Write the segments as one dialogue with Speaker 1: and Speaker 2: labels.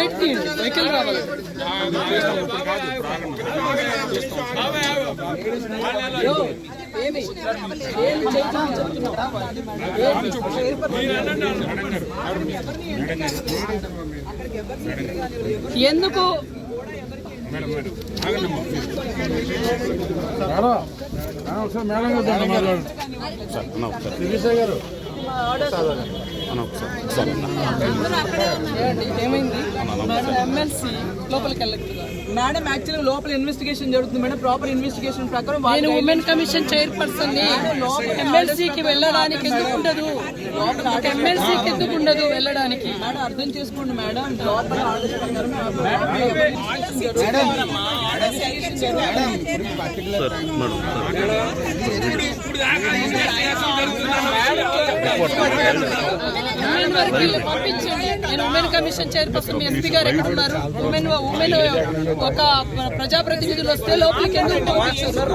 Speaker 1: ఏంటి వెహికల్ రావాలి
Speaker 2: ఎందుకు? ఏమైంది మేడం ఎమ్మెల్సీ లోపలికి వెళ్ళట్లేదు
Speaker 3: మేడం యాక్చువల్లీ లోపల ఇన్వెస్టిగేషన్ జరుగుతుంది మేడం. ప్రాపర్ ఇన్వెస్టిగేషన్ ప్రకారం
Speaker 2: నేను ఉమెన్ కమిషన్ చైర్పర్సన్ని ఎమ్మెల్సీకి వెళ్ళడానికి ఎందుకు ఉండదు? ఎమ్మెల్సీకి ఎందుకు ఉండదు వెళ్ళడానికి?
Speaker 3: మేడం అర్థం చేసుకోండి మేడం. లోపల ఆర్డర్స్ ప్రకారం
Speaker 2: వీళ్ళు పంపించండి నేను ఉమెన్ కమిషన్ చైర్పర్సన్ మీ ఎస్పీ గారు ఎక్కడ ఉన్నారు? ఉమెన్ ఉమెన్ ఒక ప్రజాప్రతినిధులు వస్తే లోపలికి ఎందుకు పంపించారు?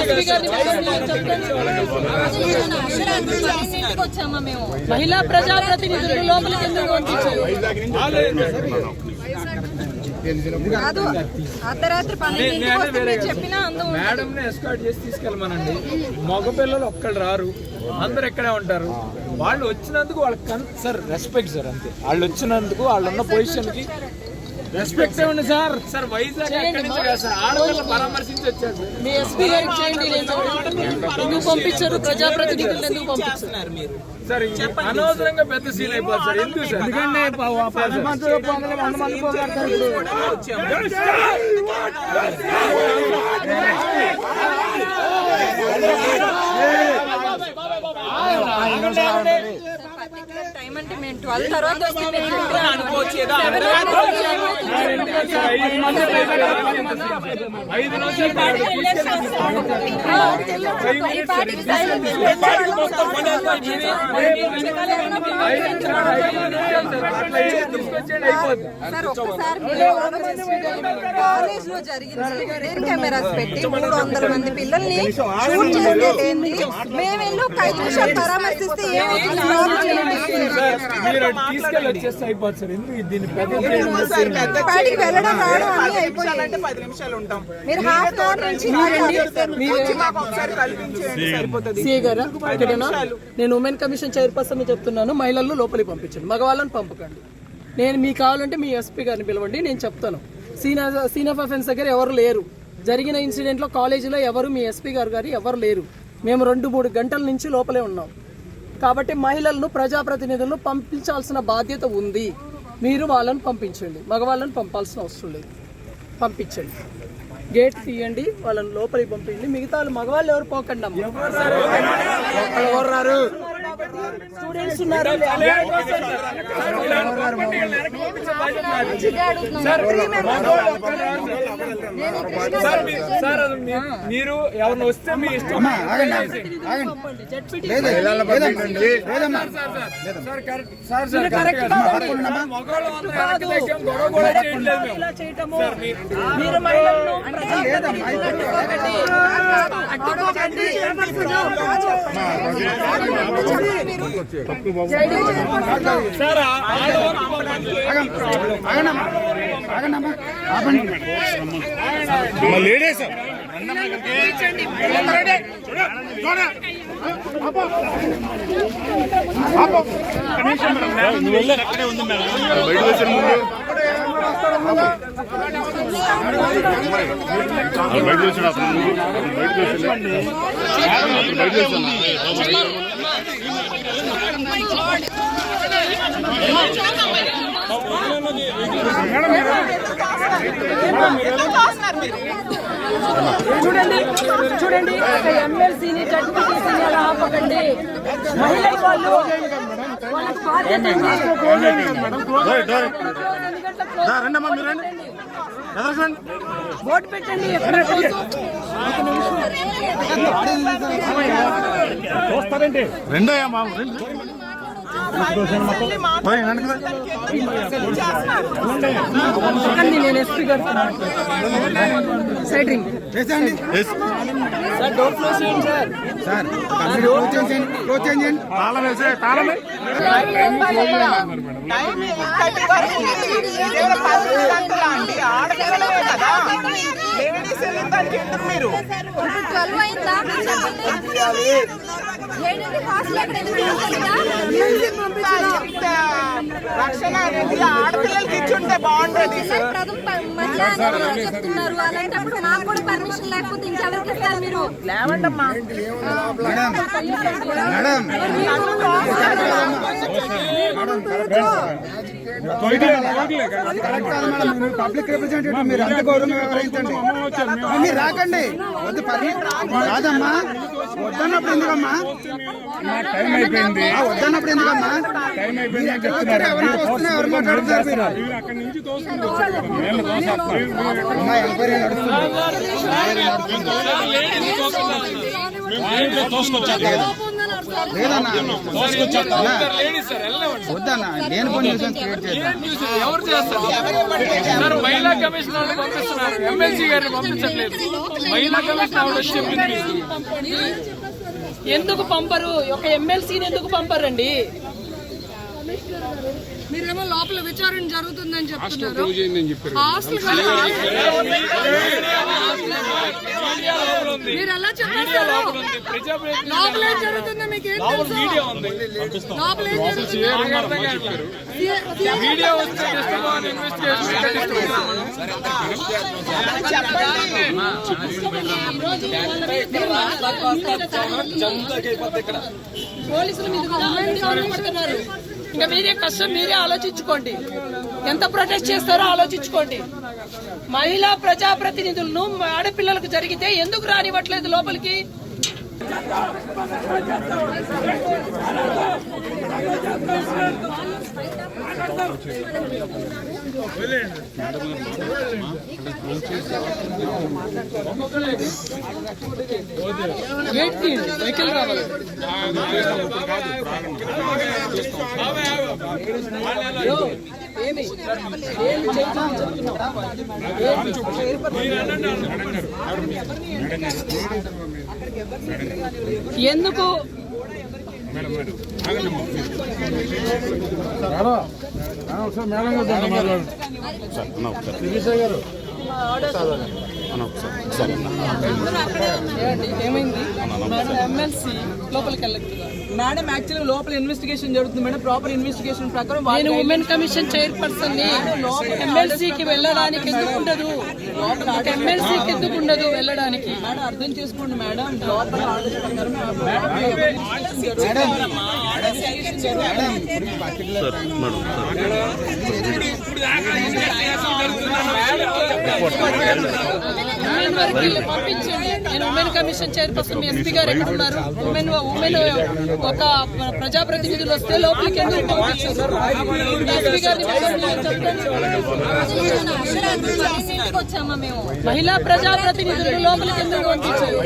Speaker 2: ఎస్పీ గారిని చెప్పండి.
Speaker 4: వచ్చామా మేము
Speaker 2: మహిళా ప్రజాప్రతినిధులు లోపలికి ఎందుకు పంపించారు?
Speaker 4: కాదు అర్ధరాత్రి మీరు చెప్పినా.
Speaker 1: మేడం ఎస్కాట్ చేసి తీసుకెళ్ళమనండి. మగ పిల్లలు ఒక్కళ్ళు రారు. అందరు ఇక్కడే ఉంటారు. వాళ్ళు వచ్చినందుకు వాళ్ళకి సార్ రెస్పెక్ట్ సార్ అంతే. వాళ్ళు వచ్చినందుకు వాళ్ళు ఉన్న పొజిషన్కి రెస్పెక్ట్ ఇవ్వండి సార్? సార్ వైజాగ్ ఎక్కడి నుంచి కాదు సార్ ఆడపిల్ల పరామర్శించి వచ్చారు. సార్.
Speaker 2: మీ ఎస్పీ గారికి చేయండి నేను ఎందుకు పంపించారు? ప్రజాప్రతినిధులు ఎందుకు పంపించారు?
Speaker 1: సార్ అనవసరంగా పెద్ద సీన్ అయిపోతుంది సార్. ఎందుకు సార్? ఎందుకంటే పది మంది వంద మంది పోగొడతారు ఇప్పుడు.
Speaker 4: మేము ట్వెల్వ్ తర్వాత
Speaker 1: సార్,
Speaker 4: ఒక్కసారి మీరు కాలేజ్లో జరిగిన రేర్ కెమెరాస్ పెట్టి మూడు వందల మంది పిల్లల్ని షూట్ లేని మేము వెళ్ళి ఒక ఐదు నిమిషాలు పరామర్శిస్తే ఏంటి?
Speaker 1: మీరు అటు తీసుకెళ్ళి వచ్చేస్తే అయిపోతుంది సార్. ఎందుకు దీన్ని పెద్ద చేయడం?
Speaker 4: పాటికి వెళ్ళడం రావడం అన్ని అయిపోయింది
Speaker 3: అంటే పది నిమిషాలు ఉంటాం.
Speaker 4: మీరు హాఫ్ అవర్ నుంచి
Speaker 3: వచ్చి మాకు ఒకసారి కల్పించేయండి సరిపోతుంది.
Speaker 2: సిఏ గారా ఇక్కడేనా నేను ఉమెన్ కమిషన్ చైర్పర్సన్ చెప్తున్నాను. మహిళలను లోపలికి పంపించండి. మగవాళ్ళని పంపకండి. నేను మీకు కావాలంటే మీ ఎస్పీ గారిని పిలవండి. నేను చెప్తాను. సీన్ సీన్ ఆఫ్ అఫెన్స్ దగ్గర ఎవరు లేరు. జరిగిన ఇన్సిడెంట్లో కాలేజీలో ఎవరు మీ ఎస్పీ గారు గారు ఎవరు లేరు. మేము రెండు మూడు గంటల నుంచి లోపలే ఉన్నాం. కాబట్టి మహిళలను ప్రజాప్రతినిధులను పంపించాల్సిన బాధ్యత ఉంది. మీరు వాళ్ళని పంపించండి. మగవాళ్ళని పంపాల్సిన అవసరం లేదు. పంపించండి. గేట్ తీయండి వాళ్ళని లోపలికి పంపించండి. మిగతా వాళ్ళు మగవాళ్ళు ఎవరు పోకండి అమ్మ స్టూడెంట్స్ ఉన్నారు
Speaker 1: మీరు ఎవరిని వస్తే మీ ఇష్టం
Speaker 2: మీరు ప్రజాప్రతినిధులను అడ్డుకోకండి.
Speaker 1: సార్
Speaker 5: బయట బయట బయట
Speaker 2: చూడండి చూడండి ఒక ఎమ్మెల్సీని జడ్పీటీసీని అలా ఆపకండి మహిళల వాళ్ళు వాళ్ళకి బాధ్యత ఉంది. ఎన్ని గంటలకు క్లోజ్ ఓటు పెట్టండి ఎక్కడ క్లోజ్?
Speaker 5: రెండో అమ్మా రెండు తాళం వేసే తాళం
Speaker 3: టైం వరకు ఇదేమైనా పది గంటలా అండి ఆడపిల్లలే కదా లేడీస్ ఎందుకు మీరు
Speaker 4: ఇప్పుడు 12 అయిందా?
Speaker 3: రక్షణ అనేది ఆడపిల్లలకి ఇచ్చుంటే బాగుండేది
Speaker 4: సార్ ప్రథమ ప- మహిళా అధికారులు చెప్తున్నారు అలాంటప్పుడు మాకు కూడా పర్మిషన్ లేకపోతే ఇంకెవరికి ఇస్తారు మీరు?
Speaker 3: లేవండమ్మా.
Speaker 6: పబ్లిక్ రిప్రజెంటేటివ్ మీరు అంత గౌరవం వ్యవహరించండి మీరు రాకండి వద్దు పని కాదమ్మా వద్దన్నప్పుడు ఎందుకమ్మా టైం అయిపోయింది వద్దన్నప్పుడు ఎందుకమ్మా టైం అయిపోయింది వస్తున్నా ఎవరు మాట్లాడుతున్నారు ఎంక్వైరీ నడుస్తుంది లేదన్నా. వద్దన్నా. లేని పని న్యూసెన్స్ క్రియేట్?
Speaker 1: ఎవరు చేస్తారు? సార్ మహిళా కమిషనర్ పంపిస్తున్నారు. ఎమ్మెల్సీ గారిని పంపించట్లేదు. మహిళా కమిషనర్ వచ్చి
Speaker 2: ఎందుకు పంపరు? ఒక ఎమ్మెల్సీని ఎందుకు పంపరండి?
Speaker 7: మీరేమో లోపల విచారణ జరుగుతుందని చెప్తున్నారు. హాస్టల్ మీరు ఎలా చెప్పేస్తారు లోపల ఏం జరుగుతుందో మీకు ఏం తెలుసు? లోపల జరుగుతుందో?
Speaker 2: పోలీసులు పడుతున్నారు ఇంకా మీరే కష్టం మీరే ఆలోచించుకోండి. ఎంత ప్రొటెస్ట్ చేస్తారో ఆలోచించుకోండి. మహిళా ప్రజాప్రతినిధులను ఆడపిల్లలకు జరిగితే ఎందుకు రానివ్వట్లేదు లోపలికి? వెహికల్ రావాలి ఏమి ఎందుకు ఏమైంది ఎమ్మెల్సీ లోపలికి వెళ్ళట్లేదు
Speaker 3: మేడం యాక్చువల్లీ లోపల ఇన్వెస్టిగేషన్ జరుగుతుంది మేడం ప్రాపర్ ఇన్వెస్టిగేషన్ ప్రకారం
Speaker 2: నేను ఉమెన్ కమిషన్ చైర్పర్సన్ని ఎమ్మెల్సీకి వెళ్ళడానికి ఎందుకు ఉండదు ఎమ్మెల్సీకి ఎందుకు ఉండదు వెళ్ళడానికి
Speaker 3: మేడం అర్థం చేసుకోండి మేడం లోపల ఆర్డర్స్ ప్రకారం
Speaker 5: సార్ మేడం
Speaker 2: ఉమెన్ వరకు వెళ్ళి పంపించండి. నేను ఉమెన్ కమిషన్ చైర్పర్సన్ మీ ఎస్పీ గారు ఎక్కడ ఉన్నారు? ఉమెన్ ఉమెన్ ఒక ప్రజాప్రతినిధులు వస్తే లోపలికి ఎందుకు పంపించారు? ఎస్పీ గారిని
Speaker 4: వచ్చామా మేము
Speaker 2: మహిళా ప్రజాప్రతినిధులు లోపలికి ఎందుకు పంపించారు?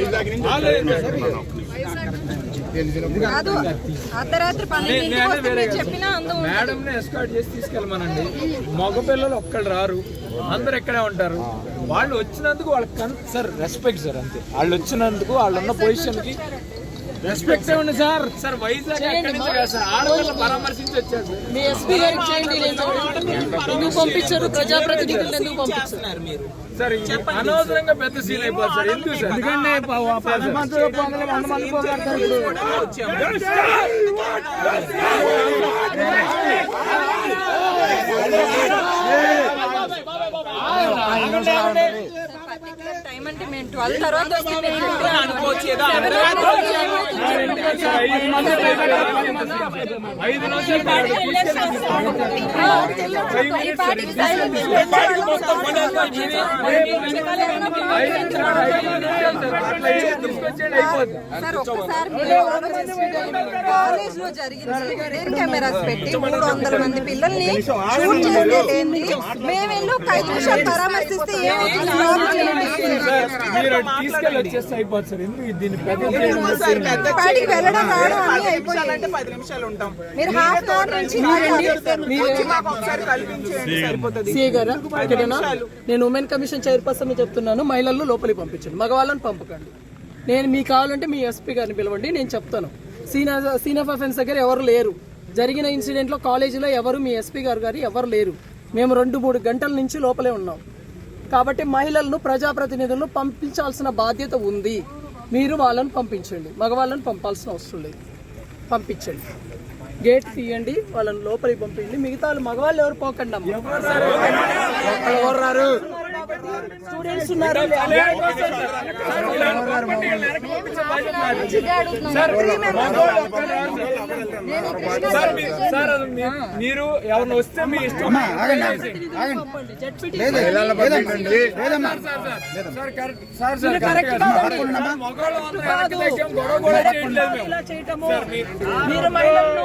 Speaker 4: కాదు అర్ధరాత్రి చెప్పినా.
Speaker 1: మేడం ని ఎస్కార్ట్ చేసి తీసుకెళ్ళమనండి. మగపిల్లలు ఒక్కళ్ళు రారు. అందరు ఇక్కడే ఉంటారు. వాళ్ళు వచ్చినందుకు వాళ్ళకి సార్ రెస్పెక్ట్ సార్ అంతే. వాళ్ళు వచ్చినందుకు వాళ్ళు ఉన్న పొజిషన్కి రెస్పెక్ట్ ఇవ్వండి సార్. సార్ వైజాగ్ ఎక్కడి నుంచి కాదు సార్ ఆడపిల్ల పరామర్శించి వచ్చారు సార్.
Speaker 2: మీ ఎస్పీ గారికి చేయండి ఎందుకు పంపించారు? ప్రజాప్రతినిధులు ఎందుకు పంపించారు?
Speaker 1: సార్ ఇది అనవసరంగా పెద్ద సీన్ అయిపోతుంది సార్. ఎందుకు సార్? ఎందుకంటే పది మంది వంద మంది పోగొడతారు ఇప్పుడు.
Speaker 4: పర్టికులర్ టైం అంటే మేము ట్వెల్వ్ తర్వాత
Speaker 1: సార్.
Speaker 4: ఒక్కసారి. కాలేజ్లో కెమెరాస్ పెట్టి మూడు వందల మంది పిల్లల్ని షూట్ లేని మేము వెళ్ళి ఒక ఐదు నిమిషాలు పరామర్శిస్తే ఏమవుతుంది
Speaker 1: మీరు అటు తీసుకెళ్ళి వచ్చేస్తే అయిపోతుంది సార్. ఎందుకు దీన్ని పెద్ద చేయడం?
Speaker 4: పాటికి వెళ్ళడం రావడం అన్ని అయిపోయాయి
Speaker 3: అంటే పది నిమిషాలు ఉంటాం.
Speaker 4: మీరు హాఫ్ అవర్ నుంచి
Speaker 3: వచ్చి మాకు ఒకసారి కల్పించేయండి సరిపోతుంది.
Speaker 2: సిఏ గారా ఇక్కడేనా నేను ఉమెన్ కమిషన్ చైర్పర్సన్ చెప్తున్నాను. మహిళలను లోపలికి పంపించండి. మగవాళ్ళని పంపకండి. నేను మీకు కావాలంటే మీ ఎస్పీ గారిని పిలవండి నేను చెప్తాను. సీన్ సీన్ ఆఫ్ అఫెన్స్ దగ్గర ఎవరు లేరు. జరిగిన ఇన్సిడెంట్లో కాలేజీలో ఎవరు మీ ఎస్పీ గారు గారు ఎవరు లేరు. మేము రెండు మూడు గంటల నుంచి లోపలే ఉన్నాం. కాబట్టి మహిళలను ప్రజాప్రతినిధులను పంపించాల్సిన బాధ్యత ఉంది. మీరు వాళ్ళని పంపించండి. మగవాళ్ళని పంపాల్సిన అవసరం లేదు. పంపించండి. గేట్ తీయండి వాళ్ళని లోపలికి పంపించండి. మిగతా వాళ్ళు మగవాళ్ళు ఎవరు పోకండి అమ్మ స్టూడెంట్స్ ఉన్నారు.
Speaker 1: మీరు ఎవరిని వస్తే మీ ఇష్టం
Speaker 2: మీరు మహిళలను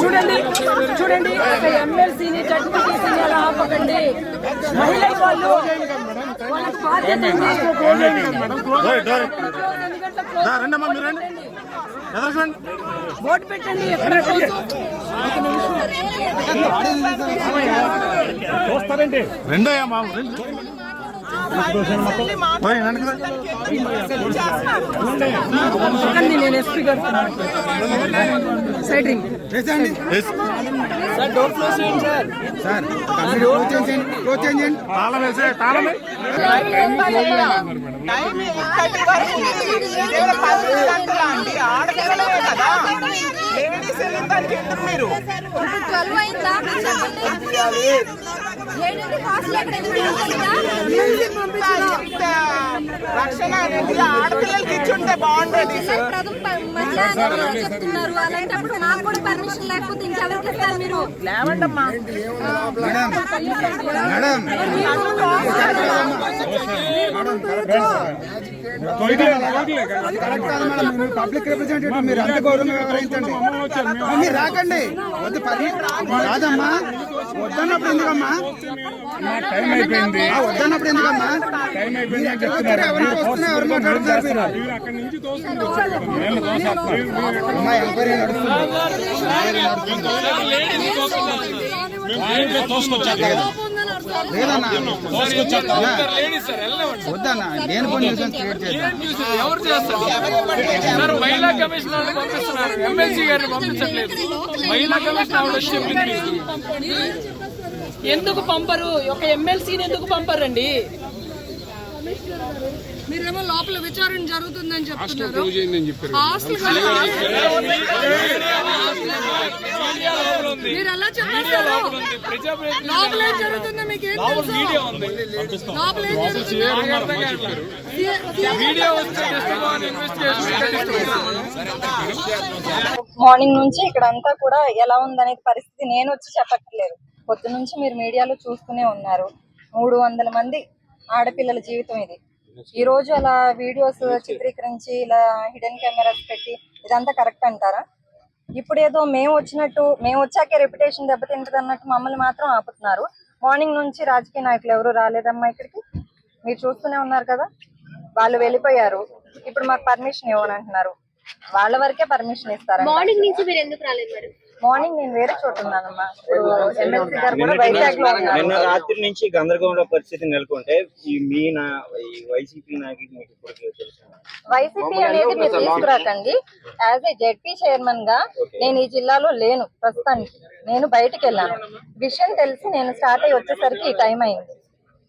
Speaker 2: చూడండి చూడండి ఒక ఎమ్మెల్సీని జడ్పీటీసీని అలా ఆపకండి. మహిళ వాళ్ళు వాళ్ళకి బాధ్యత
Speaker 5: రండి
Speaker 2: పెట్టండి ఎక్కడ
Speaker 5: పోయి, రండి కదా.
Speaker 2: పక్కన నేను ఎస్పీ గారు సైడ్ రింగ్.
Speaker 6: చేసేయండి
Speaker 5: ఎస్.
Speaker 6: సార్ కంప్లీట్ క్లోజ్ చేసేయండి క్లోజ్ చేయండి
Speaker 5: తాళం వేసే తాళం వేయ్.
Speaker 3: టైం ఇక్కడి వరకు ఇదేమైనా పది గంటలా అండి ఆడపిల్లలే కదా లేడీస్ వెళ్ళిన దానికి ఎందుకు మీరు రక్షణ అనేది ఆడపిల్లలకి ఇచ్చుంటే బాగుండేది
Speaker 4: చెప్తున్నారు అలాంటప్పుడు మాకు కూడా పర్మిషన్ లేకపోతే ఇంకెవరికి మీరు
Speaker 6: పబ్లిక్ రిప్రజెంటేటివ్ మీరు అంత గౌరవంగా వ్యవహరించండి మీరు రాకండి వద్దు పర్మి కాదమ్మా వద్దన్నప్పుడు ఎందుకమ్మా టైం అయిపోయింది వద్దన్నప్పుడు ఎందుకమ్మా ఎవరిని వస్తున్నా ఎవరు మాట్లాడుతున్నారు మీరు అమ్మా ఎంక్వైరీ నడుస్తుంది వద్దన్నా నేను కొన్ని న్యూసెన్స్ క్రియేట్ చేశాను
Speaker 2: ఏం న్యూస్ ఇది? ఎవరు చేస్తారు సార్ మహిళా కమిషనర్ పంపిస్తున్నారు ఎమ్మెల్సీ గారిని పంపించట్లేదు మహిళా కమిషనర్ ఆవిడ వచ్చి చెప్పింది
Speaker 7: ఎందుకు పంపరు ఒక ఎమ్మెల్సీని ఎందుకు పంపరండి
Speaker 1: మీరేమో లోపల విచారణ జరుగుతుందని చెప్తున్నారు హాస్టల్
Speaker 2: మీడియా లోపల ఉంది
Speaker 1: మీరు ఎలా
Speaker 2: లోపల
Speaker 1: ఏం జరుగుతుందో మీకు ఏం తెలుసు? లోపల ఏం జరుగుతుందో?
Speaker 4: మార్నింగ్ నుంచి ఇక్కడ అంతా కూడా ఎలా ఉందనే పరిస్థితి నేను వచ్చి చెప్పట్లేదు పొద్దు నుంచి మీరు మీడియాలో చూస్తూనే ఉన్నారు. మూడు వందల మంది ఆడపిల్లల జీవితం ఇది. ఈ రోజు అలా వీడియోస్ చిత్రీకరించి ఇలా హిడెన్ కెమెరాస్ పెట్టి ఇదంతా కరెక్ట్ అంటారా? ఇప్పుడు ఏదో మేము వచ్చినట్టు మేము వచ్చాకే రెప్యుటేషన్ దెబ్బతింటది అన్నట్టు మమ్మల్ని మాత్రం ఆపుతున్నారు. మార్నింగ్ నుంచి రాజకీయ నాయకులు ఎవరు రాలేదమ్మా ఇక్కడికి? మీరు చూస్తూనే ఉన్నారు కదా. వాళ్ళు వెళ్ళిపోయారు. ఇప్పుడు మాకు పర్మిషన్ ఇవ్వనంటున్నారు. వాళ్ళ వరకే పర్మిషన్ ఇస్తారు
Speaker 8: మార్నింగ్ నుంచి మీరు ఎందుకు రాలేదు మేడం
Speaker 4: మార్నింగ్ నేను వేరే చోట ఉన్నానమ్మా. ఎమ్మెల్సీ గారు కూడా వైజాగ్లో
Speaker 9: నిన్న
Speaker 4: ఉన్నారు.
Speaker 9: రాత్రి నుంచి గందరగోళ పరిస్థితి నెలకొంటే ఈ మీ నా ఈ వైసీపీ నాయకులు మీకు ఇప్పుడు తెలుసు.
Speaker 4: వైసీపీ అనేది మీరు తీసుకురాకండి. యాజ్ ఏ జెడ్పీ చైర్మన్గా నేను ఈ జిల్లాలో లేను ప్రస్తుతానికి. నేను బయటికి వెళ్ళాను. విషయం తెలిసి నేను స్టార్ట్ అయ్యి వచ్చేసరికి ఈ టైం అయింది.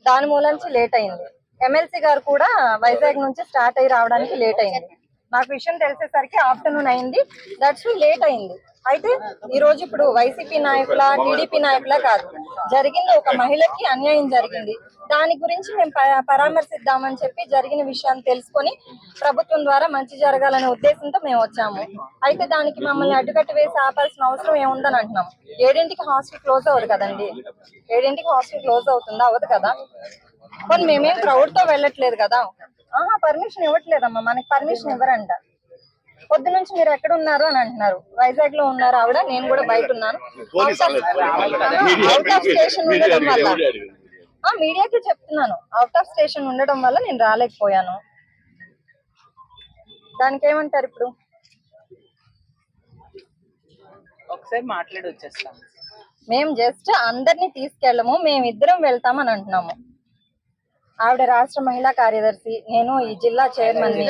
Speaker 4: దాని మూలంచి లేట్ అయింది. ఎమ్మెల్సీ గారు కూడా వైజాగ్ నుంచి స్టార్ట్ అయ్యి రావడానికి లేట్ అయింది. నాకు విషయం తెలిసేసరికి ఆఫ్టర్నూన్ అయింది. దట్స్ లేట్ అయింది. అయితే ఈ రోజు ఇప్పుడు వైసీపీ నాయకుల టీడీపీ నాయకుల కాదు. జరిగింది ఒక మహిళకి అన్యాయం జరిగింది. దాని గురించి మేము ప- పరామర్శిద్దామని చెప్పి జరిగిన విషయాన్ని తెలుసుకొని ప్రభుత్వం ద్వారా మంచి జరగాలనే ఉద్దేశంతో మేము వచ్చాము. అయితే దానికి మమ్మల్ని అడ్డుకట్టు వేసి ఆపాల్సిన అవసరం ఏముందని అంటున్నాం. ఏడింటికి హాస్టల్ క్లోజ్ అవ్వదు కదండి. ఏడింటికి హాస్టల్ క్లోజ్ అవుతుందా? అవ్వదు కదా. కొన్ని మేమేం క్రౌడ్తో వెళ్ళట్లేదు కదా. ఆహా పర్మిషన్ ఇవ్వట్లేదమ్మా. మనకి పర్మిషన్ ఇవ్వరంట. పొద్దు నుంచి మీరు ఎక్కడ ఉన్నారు అని అంటున్నారు. వైజాగ్లో ఉన్నారు ఆవిడ నేను కూడా బయట ఉన్నాను. అవుట్ ఆఫ్ స్టేషన్ ఉండడం వల్ల. ఆ మీడియాకి చెప్తున్నాను. అవుట్ ఆఫ్ స్టేషన్ ఉండడం వల్ల నేను రాలేకపోయాను. దానికి ఏమంటారు ఇప్పుడు?
Speaker 3: ఒకసారి మాట్లాడి వచ్చేస్తాం
Speaker 4: మేము జస్ట్ అందరినీ తీసుకెళ్ళము మేమిద్దరం వెళ్తామని అంటున్నాము. ఆవిడ రాష్ట్ర మహిళా కార్యదర్శి నేను ఈ జిల్లా చైర్మన్ని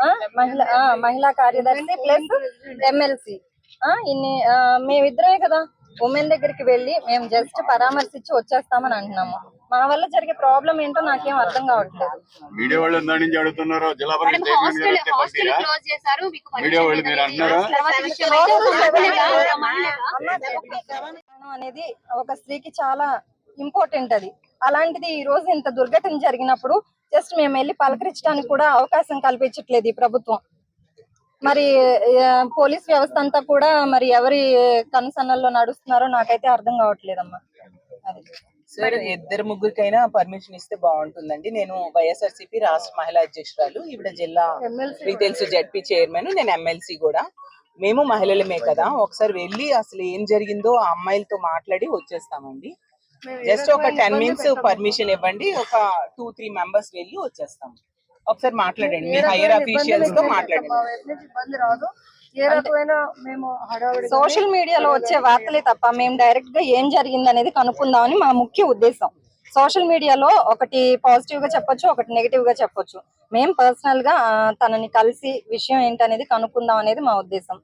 Speaker 4: ఆ, మహిళా ఆ, మహిళా కార్యదర్శి ప్లస్ ఎమ్మెల్సీ ఇన్ని ఆ, మేమిద్దరమే కదా ఉమెన్ దగ్గరికి వెళ్ళి మేము జస్ట్ పరామర్శించి వచ్చేస్తామని అంటున్నాము మా వల్ల జరిగే ప్రాబ్లం ఏంటో నాకేం అర్థం కావట్లేదు
Speaker 10: మీడియా వాళ్ళు నుంచి అడుగుతున్నారు జిల్లా మీడియా వాళ్ళు మీరు అంటున్నారా
Speaker 4: అనేది ఒక స్త్రీకి చాలా ఇంపార్టెంట్ అది అలాంటిది ఈ రోజు ఇంత దుర్ఘటన జరిగినప్పుడు జస్ట్ మేము వెళ్ళి పలకరించడానికి కూడా అవకాశం కల్పించట్లేదు ఈ ప్రభుత్వం. మరి పోలీస్ వ్యవస్థ అంతా కూడా మరి ఎవరి కనుసన్నల్లో నడుస్తున్నారో నాకైతే అర్థం కావట్లేదమ్మా. అది.
Speaker 3: సార్ ఇద్దరు ముగ్గురికైనా పర్మిషన్ ఇస్తే బాగుంటుందండి. నేను వైఎస్ఆర్సీపీ రాష్ట్ర మహిళా అధ్యక్షురాలు ఈవిడ జిల్లా మీకు తెలుసు జడ్పీ చైర్మన్ నేను ఎమ్మెల్సీ కూడా. మేము మహిళలమే కదా. ఒకసారి వెళ్ళి అసలు ఏం జరిగిందో ఆ అమ్మాయిలతో మాట్లాడి వచ్చేస్తామండి. జస్ట్ ఒక టెన్ మినిట్స్ పర్మిషన్ ఇవ్వండి. ఒక టూ త్రీ మెంబర్స్ వెళ్ళి వచ్చేస్తాం. ఒకసారి మాట్లాడండి. మీ హైయర్ అఫీషియల్స్తో మాట్లాడండి.
Speaker 4: సోషల్ మీడియాలో వచ్చే వార్తలే తప్ప మేము డైరెక్ట్గా ఏం జరిగింది అనేది కనుక్కుందామని మా ముఖ్య ఉద్దేశం. సోషల్ మీడియాలో ఒకటి పాజిటివ్గా చెప్పొచ్చు ఒకటి నెగిటివ్గా చెప్పొచ్చు. మేము పర్సనల్గా తనని కలిసి విషయం ఏంటనేది కనుక్కుందాం అనేది మా ఉద్దేశం.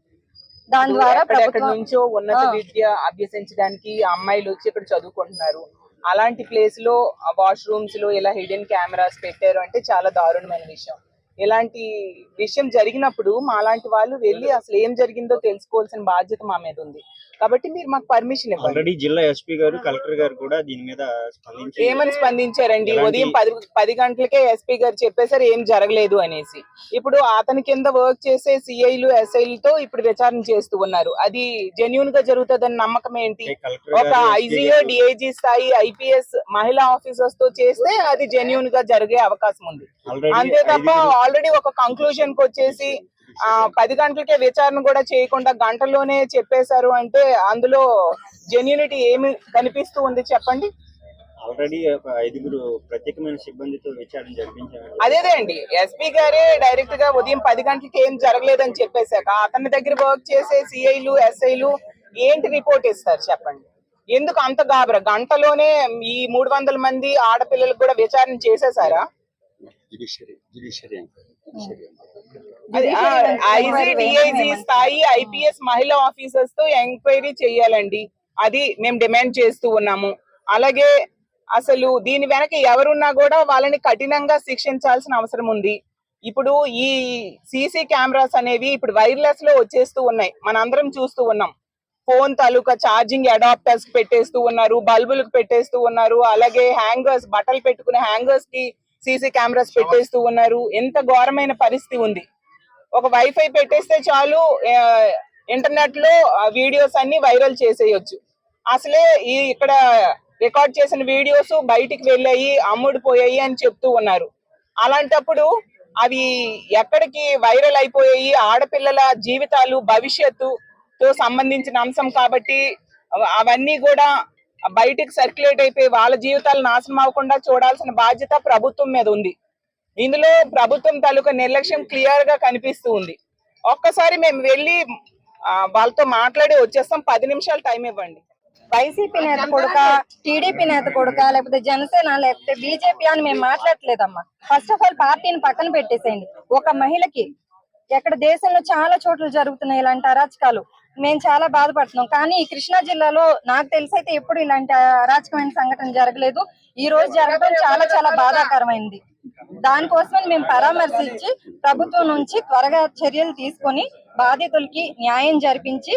Speaker 4: దాని ద్వారా
Speaker 3: ఎక్కడెక్కడి
Speaker 4: ప్రభుత్వం
Speaker 3: నుంచో ఉన్నత. విద్య అభ్యసించడానికి అమ్మాయిలు వచ్చి ఇక్కడ చదువుకుంటున్నారు. అలాంటి ప్లేస్లో వాష్రూమ్స్లో ఇలా హిడెన్ కెమెరాస్ పెట్టారు అంటే చాలా దారుణమైన విషయం. ఇలాంటి విషయం జరిగినప్పుడు మా లాంటి వాళ్ళు వెళ్ళి అసలు ఏం జరిగిందో తెలుసుకోవాల్సిన బాధ్యత మా మీద ఉంది. కాబట్టి మీరు మాకు పర్మిషన్ ఇవ్వండి.
Speaker 9: ఆల్రెడీ జిల్లా ఎస్పీ గారు కలెక్టర్ గారు కూడా దీని మీద స్పందించి
Speaker 3: ఏమని స్పందించారండి?
Speaker 9: ఎలాంటి-
Speaker 3: ఉదయం పది పది గంటలకే ఎస్పీ గారు చెప్పేశారు ఏం జరగలేదు అనేసి. ఇప్పుడు అతని కింద వర్క్ చేసే సిఐలు ఎస్ఐలతో ఇప్పుడు విచారణ చేస్తూ ఉన్నారు. అది జెన్యున్గా జరుగుతుందని నమ్మకం ఏంటి?
Speaker 9: కలెక్టర్
Speaker 3: ఒక
Speaker 9: గారు,
Speaker 3: ఐజీఓ డిఐజీ స్థాయి ఐపీఎస్ మహిళా ఆఫీసర్స్తో చేస్తే అది జెన్యున్గా జరిగే అవకాశం ఉంది. అంతే తప్ప
Speaker 9: ఐదుగురు-
Speaker 3: ఆల్రెడీ ఒక కంక్లూజన్కి వచ్చేసి ఆ పది గంటలకే విచారణ కూడా చేయకుండా గంటలోనే చెప్పేశారు అంటే అందులో జెన్యునిటీ ఏమి కనిపిస్తూ ఉంది చెప్పండి?
Speaker 9: ఆల్రెడీ ఐదుగురు ప్రత్యేకమైన సిబ్బందితో విచారణ జరిపించారు.
Speaker 3: అదేదే అండి. ఎస్పీ గారే డైరెక్ట్గా ఉదయం పది గంటలకి ఏం జరగలేదని చెప్పేశాక అతని దగ్గర వర్క్ చేసే సిఐలు ఎస్ఐలు ఏంటి రిపోర్ట్ ఇస్తారు చెప్పండి? ఎందుకు అంత గాబర? గంటలోనే ఈ మూడు వందల మంది ఆడపిల్లలకు కూడా విచారణ చేసేసారా అది ఐజీ డిఐజీ స్థాయి ఐపీఎస్ మహిళా ఆఫీసర్స్తో ఎంక్వైరీ చేయాలండి అది మేము డిమాండ్ చేస్తూ ఉన్నాము. అలాగే అసలు దీని వెనక ఎవరున్నా కూడా వాళ్ళని కఠినంగా శిక్షించాల్సిన అవసరం ఉంది. ఇప్పుడు ఈ సీసీ కెమెరాస్ అనేవి ఇప్పుడు వైర్లెస్లో వచ్చేస్తూ ఉన్నాయి. మనందరం చూస్తూ ఉన్నాం. ఫోన్ తాలూకా ఛార్జింగ్ అడాప్టర్స్ పెట్టేస్తూ ఉన్నారు బల్బులకు పెట్టేస్తూ ఉన్నారు అలాగే హ్యాంగర్స్ బట్టలు పెట్టుకునే హ్యాంగర్స్కి సీసీ కెమెరాస్ పెట్టేస్తూ ఉన్నారు. ఎంత ఘోరమైన పరిస్థితి ఉంది. ఒక వైఫై పెట్టేస్తే చాలు ఇంటర్నెట్లో వీడియోస్ అన్ని వైరల్ చేసేయొచ్చు. అసలే ఈ ఇక్కడ రికార్డ్ చేసిన వీడియోస్ బయటికి వెళ్ళాయి అమ్ముడిపోయాయి అని చెప్తూ ఉన్నారు. అలాంటప్పుడు అవి ఎక్కడికి వైరల్ అయిపోయాయి ఆడపిల్లల జీవితాలు భవిష్యత్తు తో సంబంధించిన అంశం కాబట్టి అవన్నీ కూడా బయటికి సర్క్యులేట్ అయిపోయి వాళ్ళ జీవితాలు నాశనం అవ్వకుండా చూడాల్సిన బాధ్యత ప్రభుత్వం మీద ఉంది. ఇందులో ప్రభుత్వం తాలూకా నిర్లక్ష్యం క్లియర్గా కనిపిస్తూ ఉంది. ఒక్కసారి మేము వెళ్ళి వాళ్ళతో మాట్లాడి వచ్చేస్తాం. పది నిమిషాలు టైం ఇవ్వండి.
Speaker 4: వైసీపీ నేత కొడుక టీడీపీ నేత కొడుక లేకపోతే జనసేన లేకపోతే బీజేపీ అని మేము మాట్లాడలేదమ్మా ఫస్ట్ ఆఫ్ ఆల్ పార్టీని పక్కన పెట్టేసేయండి. ఒక మహిళకి ఎక్కడ దేశంలో చాలా చోట్ల జరుగుతున్నాయి ఇలాంటి అరాచకాలు. మేము చాలా బాధపడుతున్నాం. కానీ ఈ కృష్ణా జిల్లాలో నాకు తెలిసి అయితే ఎప్పుడు ఇలాంటి అరాచకమైన సంఘటన జరగలేదు. ఈ రోజు జరగడం చాలా చాలా బాధాకరమైంది. దానికోసం మేము పరామర్శించి ప్రభుత్వం నుంచి త్వరగా చర్యలు తీసుకొని బాధితులకి న్యాయం జరిపించి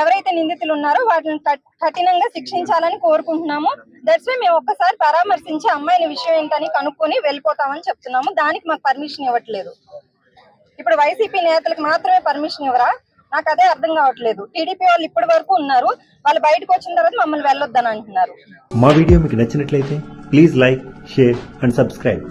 Speaker 4: ఎవరైతే నిందితులు ఉన్నారో వాటిని కఠినంగా శిక్షించాలని కోరుకుంటున్నాము. దట్స్ వే మేము ఒక్కసారి పరామర్శించి అమ్మాయిని విషయం ఏంటని కనుక్కొని వెళ్ళిపోతామని చెప్తున్నాము. దానికి మాకు పర్మిషన్ ఇవ్వట్లేదు. ఇప్పుడు వైసీపీ నేతలకు మాత్రమే పర్మిషన్ ఇవ్వరా? నాకు అదే అర్థం కావట్లేదు. టీడీపీ వాళ్ళు ఇప్పటి వరకు ఉన్నారు. వాళ్ళు బయటకు వచ్చిన తర్వాత మమ్మల్ని వెళ్ళొద్దని అంటున్నారు.
Speaker 11: మా వీడియో మీకు నచ్చినట్లయితే please like share and subscribe.